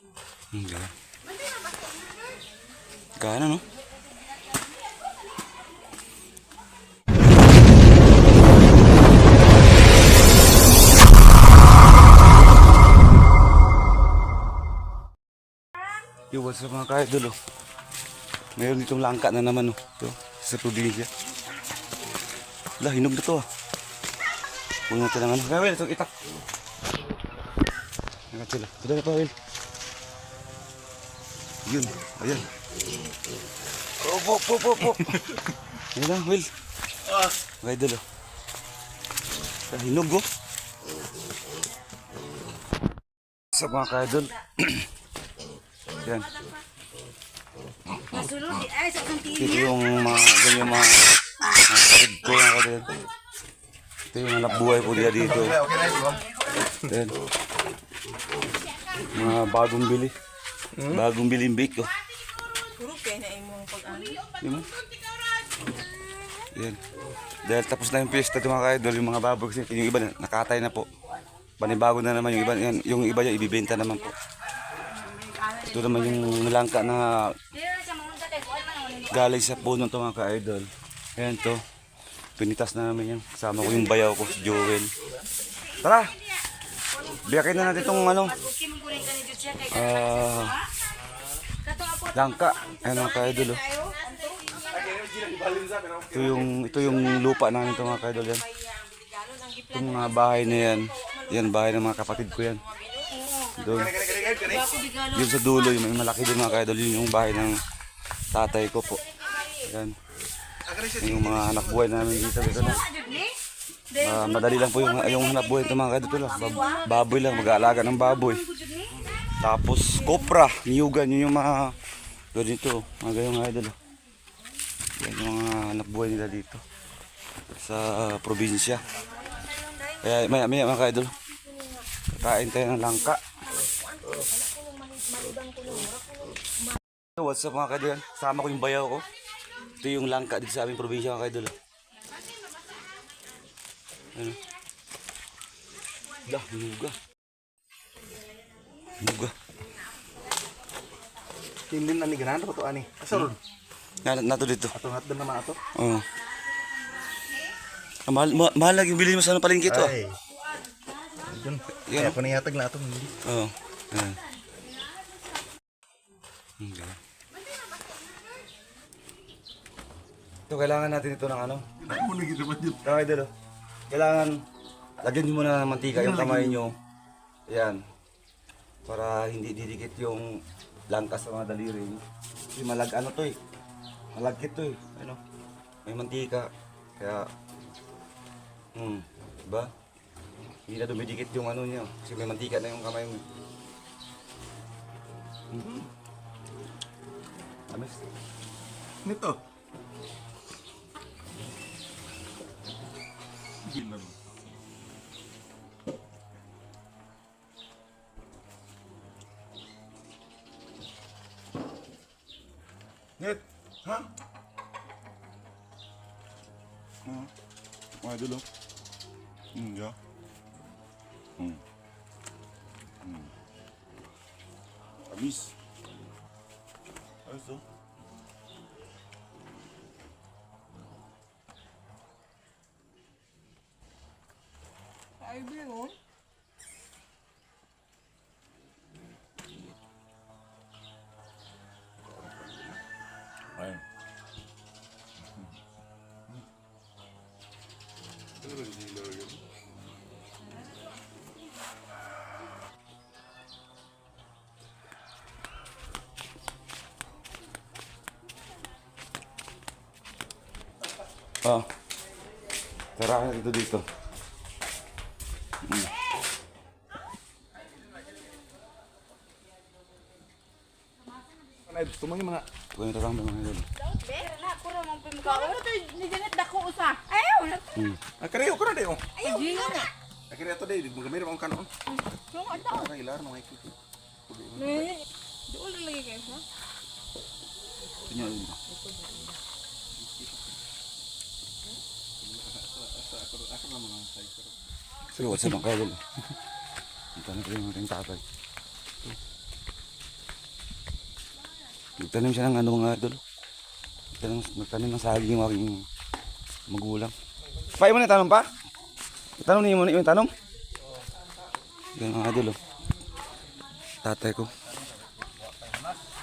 Hmm, gana. Gana, no? Yo, what's up mga ka-idol, oh. Mayroon ditong langka na naman, oh. Ito, sa probinsya. Lah, hinog na to, ah. Puno natin. Kaya, Will, itong itak. Nakat sila. Ito na pa. Yun, ayan. Oh, po, po, po, po. Ayan lang, Will. Mga idol, oh. Ah, hinog, oh. Sa mga ka-idol. Yan. Kang Ito yung mga, ganyan mga, mga kapatid ko mga kapatid. Ito yung hanap buhay po nila dito. Yan. Mga bagong bili. Bagong bilimbik ko. Puro kay na imong pag-ano. Di mo? Yan. Dahil tapos na yung piyesta ng mga ka-idol, yung mga baboy kasi yung iba na- nakatay na po. Panibago na naman yung iba, yan, yung iba yung ibibenta naman po. Ito naman yung langka na galing sa puno to mga ka-idol. Ayan to. Pinitas na namin yan. Kasama ko yung bayaw ko, si Joel. Tara! Biyakin na natin itong ano, ah, langka. Ayan mga ka-idol. Oh. Ito yung, ito yung lupa namin ito mga ka-idol yan. Itong mga bahay na yan. Yan, bahay ng mga kapatid ko yan. Doon. Yun sa dulo, yung may malaki din mga kaidol, yun yung bahay ng tatay ko po. Yan. Yung mga anak buhay namin dito. dito na. Ah, madali lang po yung, yung hanap buhay ito mga kaidol. Baboy lang, mag-aalaga ng baboy. Tapos kopra, niyugan, yun yung mga ganito, mga ganyang idol. oh. Yan yung mga anak nila dito sa probinsya. Kaya maya maya mga kaidol, kain tayo ng langka. What's up mga kaidol? Sama ko yung bayaw ko. Ito yung langka dito sa aming probinsya mga kaidol. Ano? Dah, hinuga. Hinuga. Timbin na ni ganaan ko to ani. Asal Na, nato dito. ato hatdan na mga ato. Oo. Ah, mahal, ma- mahal lang yung bilhin mo sa ano palengke ito. ah. Ay. Yun. Yan, Kaya ko niyatag na ato. Oo. Ayan. Okay. Ito, kailangan natin ito ng ano? Ay mo lagi naman yun. Oh. kailangan lagyan nyo muna ng mantika yung kamay nyo. Yan. Para hindi didikit yung langkas sa mga daliri nyo. Kasi malag ano to eh. Malagkit to eh. Ano? May mantika. Kaya, hmm, diba? Hindi na dumidikit yung ano nyo. Kasi may mantika na yung kamay mo. Mm-hmm. Amis. Nito. Gilam. Net, ha? Hmm. Mga idol, oh. Hmm, yeah. Hmm. Hmm. Amis. Ayos, oh. Ay bingon. Ayun. Ah. Tara, ito dito. Ano gusto mo yung mga Kuya na lang mga idol. Pero na ako ra mong pimukaw. Ano to ni Janet dako usa. Ayaw. Hmm. Ah, kariyo ko na dayo. Ayaw. na. Ah, kariyo to day, magamira mo kanon. Yung ano? Ah, ilar mo ikot. Ni. Doon lang lagi kayo. ha? Ito niya yun. Sige, what's up mga idol? Ito na ko yung ating tatay. Nagtanim siya ng ano mga idol. Nagtanim, nagtanim ng saging yung aking magulang. Pa, mo na tanong pa? Tanong niyo muna yung tanong. Yan mga idol oh. Tatay ko.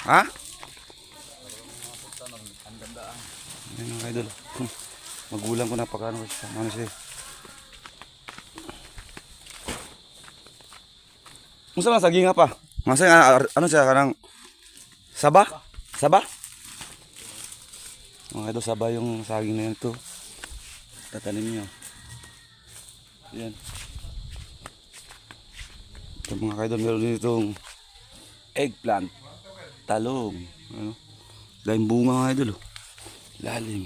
Ha? Yan mga idol. Magulang ko napakano siya. Ano siya. Musta man saging nga pa? Masa ano siya kanang saba? Saba? Mga idol saba yung saging na yun to. Tatanim niyo. Yan. Ito mga idol meron din itong eggplant. Talong. Ano? Lalim bunga mga idol. oh. Lalim.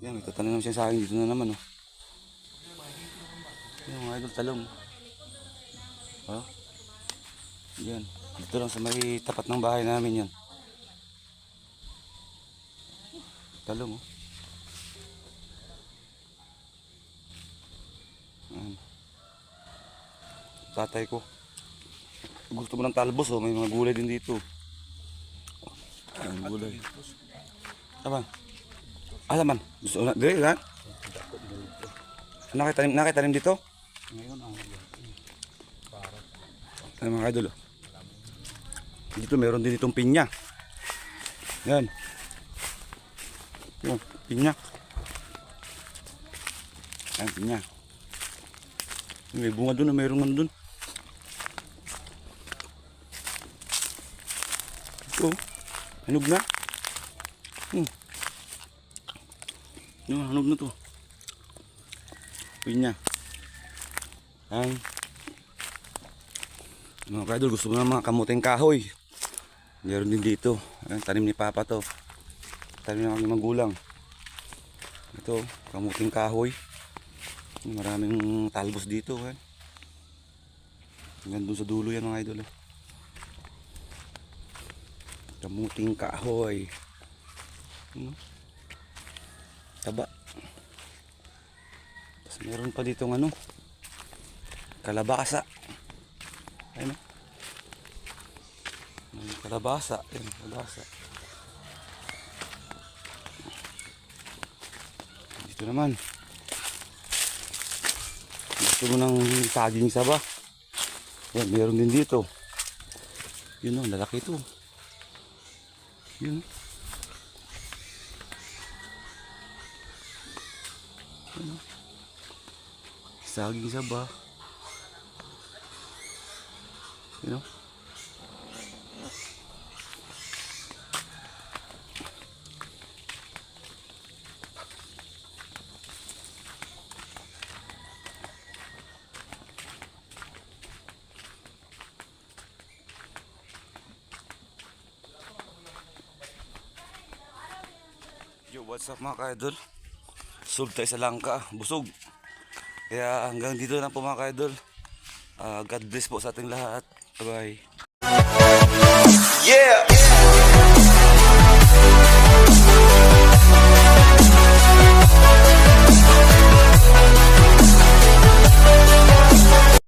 Yan, may tatanim naman siya sa akin dito na naman. Oh. Yan mga idol, talong. Oh. Yan. Dito lang sa may tapat ng bahay namin yan. Talong oh. Yan. Tatay ko. Gusto mo ng talbos oh, may mga gulay din dito. Ang gulay. Aban. Alaman. Gusto na, dire kan? Nakitanim, nakitanim dito? Ay mga idol. oh. Dito meron din itong pinya. Yan. Yan, pinya. Yan, pinya. May bunga doon, mayroon man doon. Ito, hinog na. Hmm. Yung hinog na to. Pinya. Yan. Mga kaidol, gusto mo ng mga kamuting kahoy. Meron din dito. Ayan, tanim ni Papa to. Tanim ng aming magulang. Ito, kamuting kahoy. Maraming talbos dito. Ayan. Hanggang doon sa dulo yan mga idol. eh. Kamuting kahoy. Ano? Taba. Tapos meron pa dito ano. Kalabasa. Ayun. oh. Kalabasa. Ayun, kalabasa. Dito naman. Gusto mo ng saging saba? Yan, meron din dito. Yun o, lalaki ito. Yun. Yun o. Saging saba. Yun o. what's up mga kaidol? Sulta sa langka, busog. Kaya hanggang dito na po mga kaidol. Uh, God bless po sa ating lahat. Bye bye Yeah!